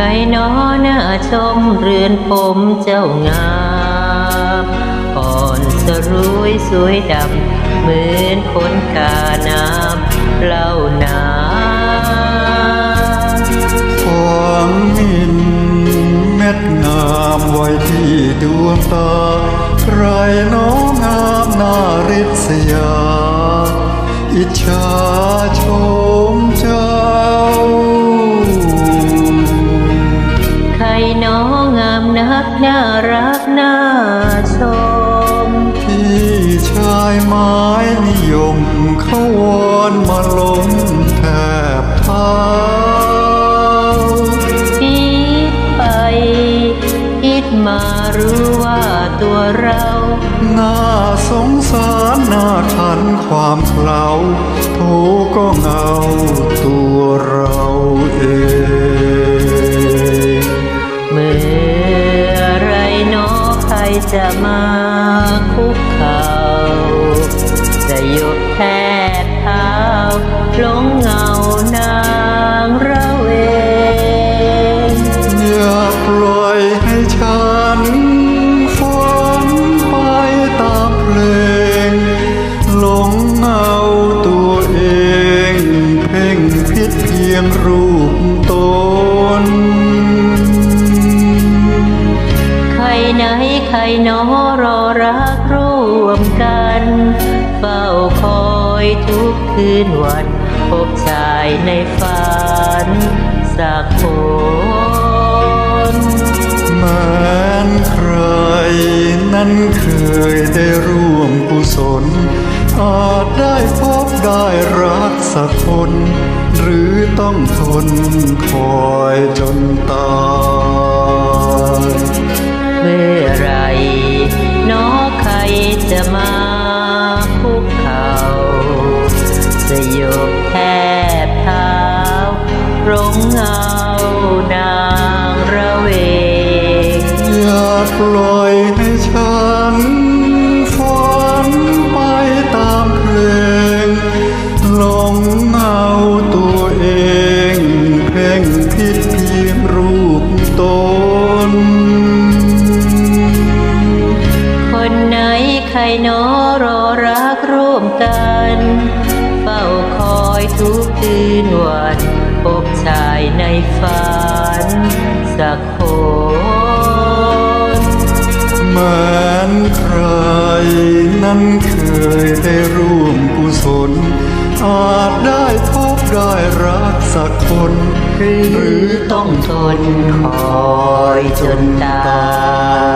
รน้อหน้าชมเรือนผมเจ้างามอ่อนสรวยสวยดำเหมือนคนกาน้ำเล่านาฝังมินเม็ดงามไว้ที่ดวงตา ใครน้องงามนาริษยา อิจฉา นักน่ารักน่าชมที่ชายไม้นิยมเขาวอนมาลงแทบเท้าคิดไป คิดมารู้ว่าตัวเรา น่าสงสารน่าทันความเคลาถูกก็เงา ใครจะมาคุกเข่าจะยกแทบเท้าลงเงานางเราเองอย่าปล่อย ไหนใครหนอรอรักร่วมกัน เฝ้าคอยทุกคืนวัน พบชายในฝันสักคนแม้นใครนั้นเคยได้ร่วมกุศลอาจได้พบได้รักสักคน หรือต้องทนคอยจนตาย รงเงานางระเวงอย่าปล่อยให้ฉันฝันไปตามเพลงหลงเงาตัวเองเพ่งพิษเพียงรูปตน คนไหนใครนอรอรักร่วมกัน เฝ้าคอยทุกคืนวัน ฝันสักคนเหมือนใครนั้นเคยได้ร่วมกุศล อาจได้พบได้รักสักคน หรือต้องทนคอยจนตาย